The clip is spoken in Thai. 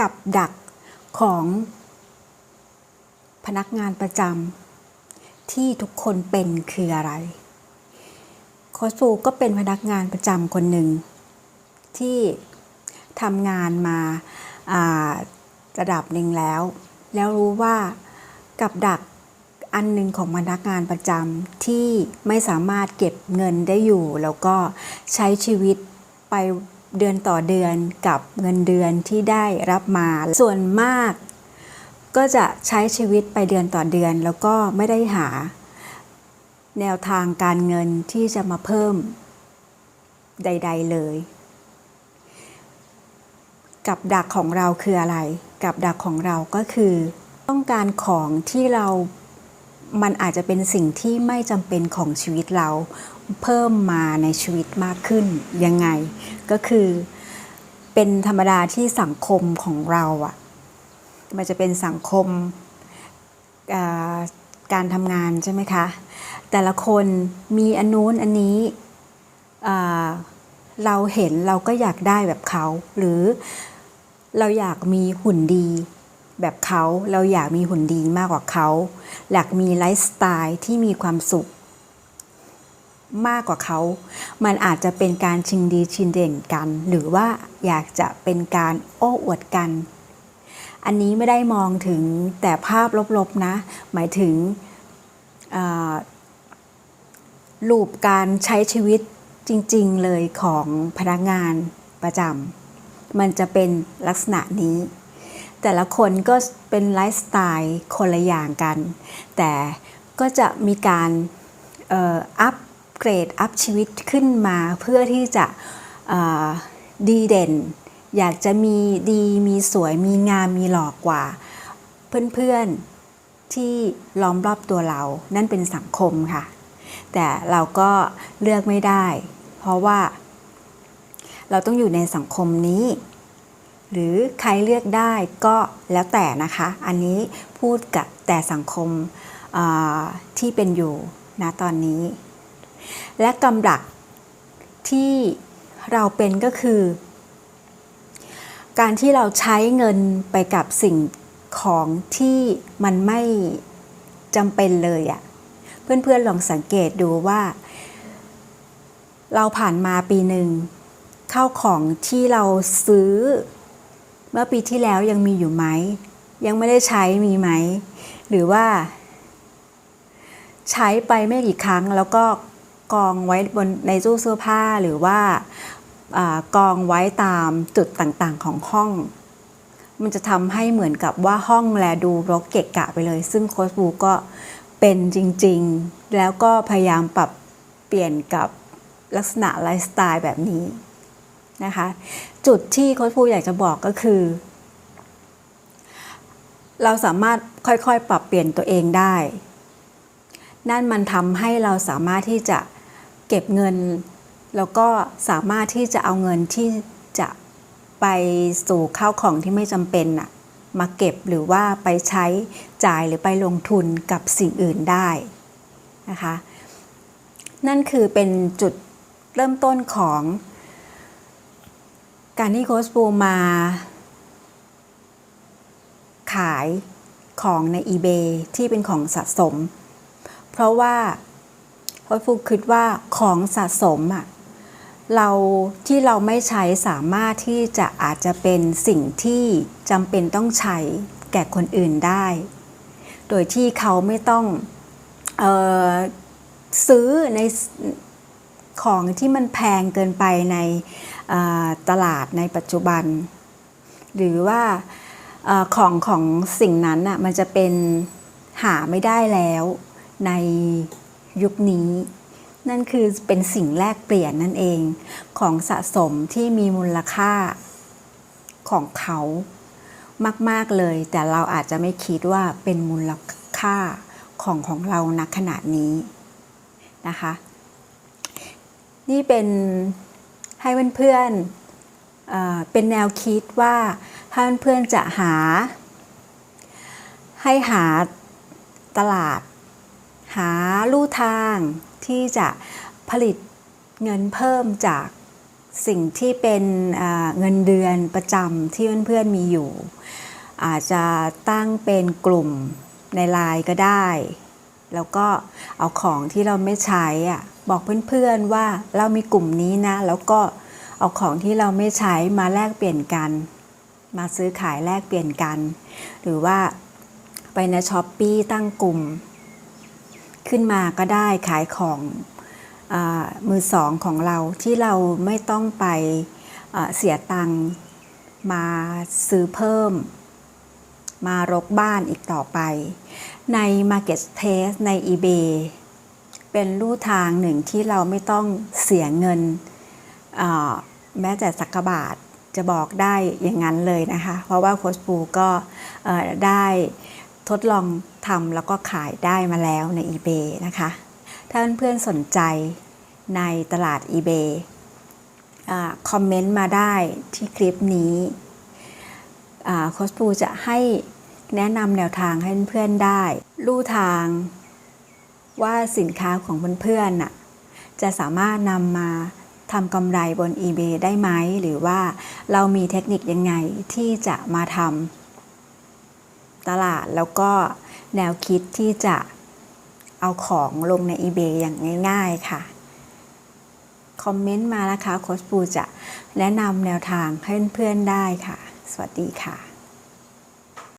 กับดักของพนักงานประจำที่ทุกคนเป็นคืออะไร โคชฟูก็เป็นพนักงานประจำคนหนึ่ง ที่ทำงานมาาระดับหนึ่งแล้ว แล้วรู้ว่ากับดักอันหนึ่งของพนักงานประจำที่ไม่สามารถเก็บเงินได้อยู่ แล้วก็ใช้ชีวิตไป เดือนต่อเดือนกับเงินเดือนที่ได้รับมา ส่วนมาก ก็จะใช้ชีวิตไปเดือนต่อเดือน แล้วก็ไม่ได้หา แนวทางการเงินที่จะมาเพิ่มใด ๆ เลย กับดักของเราคืออะไร กับดักของเราก็คือ ต้องการของที่เรา มันอาจจะเป็นสิ่งที่ไม่จำเป็นของชีวิตเรา เพิ่มมาในชีวิตมากขึ้นยังไง ก็คือเป็นธรรมดาที่สังคมของเราอะมันจะเป็นสังคมการทำงานใช่ไหมคะ แต่ละคนมีอันนู้นอันนี้เราเห็นเราก็อยากได้แบบเขา หรือเราอยากมีหุ่นดี แบบเขาเราอยากมีหุ่นดีมากกว่าเขาอยากมีไลฟ์สไตล์ที่มีความสุข มากกว่าเขา มันอาจจะเป็นการชิงดีชิงเด่นกัน หรือว่าอยากจะเป็นการโอ้อวดกัน อันนี้ไม่ได้มองถึงแต่ภาพลบๆนะ หมายถึงลูปการใช้ชีวิตจริงๆเลยของพนักงานประจำมันจะเป็นลักษณะนี้ แต่ละคนก็เป็นไลฟ์สไตล์คนละอย่างกัน แต่ก็จะมีการเอ่ออัปเกรดอัพชีวิตขึ้นมาเพื่อที่จะดีเด่น อยากจะมีดีมีสวยมีงามมีหล่อกว่า เพื่อนๆที่ล้อมรอบตัวเรา นั่นเป็นสังคมค่ะ แต่เราก็เลือกไม่ได้ เพราะว่าเราต้องอยู่ในสังคมนี้ หรือใครเลือกได้ก็แล้วแต่นะคะ อันนี้พูดกับแต่สังคมที่เป็นอยู่นะตอนนี้ และกำลักที่เราเป็นก็คือ การที่เราใช้เงินไปกับสิ่งของที่มันไม่จำเป็นเลยอะ่ะเพื่อนๆลองสังเกตดูว่า เราผ่านมาปีหนึ่งข้าวของที่เราซื้อ เมื่อปีที่แล้วยังมีอยู่ไหม ยังไม่ได้ใช้มีไหม หรือว่า ใช้ไปไม่กี่ครั้งแล้วก็กองไว้บนในตู้เสื้อผ้าหรือว่าอากองไว้ตามจุดต่างๆของห้อง มันจะทำให้เหมือนกับว่าห้องแลดูรกเกะกะไปเลย ซึ่งโค้ชบูก็เป็นจริงๆ แล้วก็พยายามปรับเปลี่ยนกับลักษณะไลฟ์สไตล์แบบนี้ นะคะ จุดที่โค้ชบูอยากจะบอกก็คือ เราสามารถค่อยๆ ปรับเปลี่ยนตัวเองได้ นั่นมันทำให้เราสามารถที่จะเก็บเงิน แล้วก็สามารถที่จะเอาเงินที่จะไปสู่ข้าวของที่ไม่จำเป็นน่ะมาเก็บหรือว่าไปใช้จ่ายหรือไปลงทุนกับสิ่งอื่นได้นะคะ นั่นคือเป็นจุดเริ่มต้นของ การที่โค้ชบูมา ขายของใน eBay ที่เป็นของสะสม เพราะว่าโค้ชฟูคิดว่าของสะสมอะเราที่เราไม่ใช้สามารถที่จะอาจจะเป็นสิ่งที่จำเป็นต้องใช้แก่คนอื่นได้ โดยที่เขาไม่ต้องออซื้อใน ของที่มันแพงเกินไปในตลาดในปัจจุบัน หรือว่าอของของสิ่งนั้นน่ะมันจะเป็นหาไม่ได้แล้วในยุคนี้ นั่นคือเป็นสิ่งแลกเปลี่ยนนั่นเองของสะสมที่มีมูลค่าของเขามาก ๆ เลย แต่เราอาจจะไม่คิดว่าเป็นมูลค่าของของเราณขณะนี้นะคะ นี่เป็นให้เพื่อนๆเอเป็นแนวคิดว่าถ้าเพื่อนๆจะหา ให้หาตลาด หาลู่ทางที่จะผลิตเงินเพิ่มจากสิ่งที่เป็นเงินเดือนประจำที่เพื่อนๆมีอยู่ อาจจะตั้งเป็นกลุ่มในไลน์ก็ได้ แล้วก็เอาของที่เราไม่ใช้อะบอกเพื่อนๆว่าเรามีกลุ่มนี้นะ แล้วก็เอาของที่เราไม่ใช้มาแลกเปลี่ยนกัน มาซื้อขายแลกเปลี่ยนกัน หรือว่าไปในช้อปปีตั้งกลุ่ม ขึ้นมาก็ได้ขายของอมือสองของเราที่เราไม่ต้องไปเสียตังค์มาซื้อเพิ่ม มารกบ้านอีกต่อไป ใน Marketplace ใน eBay เป็นลู่ทางหนึ่งที่เราไม่ต้องเสียเงิน แม้แต่สักบาทจะบอกได้อย่างนั้นเลยนะคะ เพราะว่าโคชปูก็ได้ทดลองทำแล้วก็ขายได้มาแล้วใน eBay นะคะ ถ้าเพื่อนๆสนใจในตลาด eBay อคอมเมนต์มาได้ที่คลิปนี้โคชปูจะให้ แนะนำแนวทางให้เพื่อนๆได้ลู่ทาง ว่าสินค้าของเพื่อนๆน่ะจะสามารถนำมาทำกำไรบน eBay ได้ไหม หรือว่าเรามีเทคนิคยังไงที่จะมาทำตลาดแล้วก็แนวคิดที่จะเอาของลงใน eBay อย่างง่าย ๆ ค่ะ คอมเมนต์มานะคะโค้ชปูจะแนะนำแนวทางให้เพื่อนๆได้ค่ะ สวัสดีค่ะ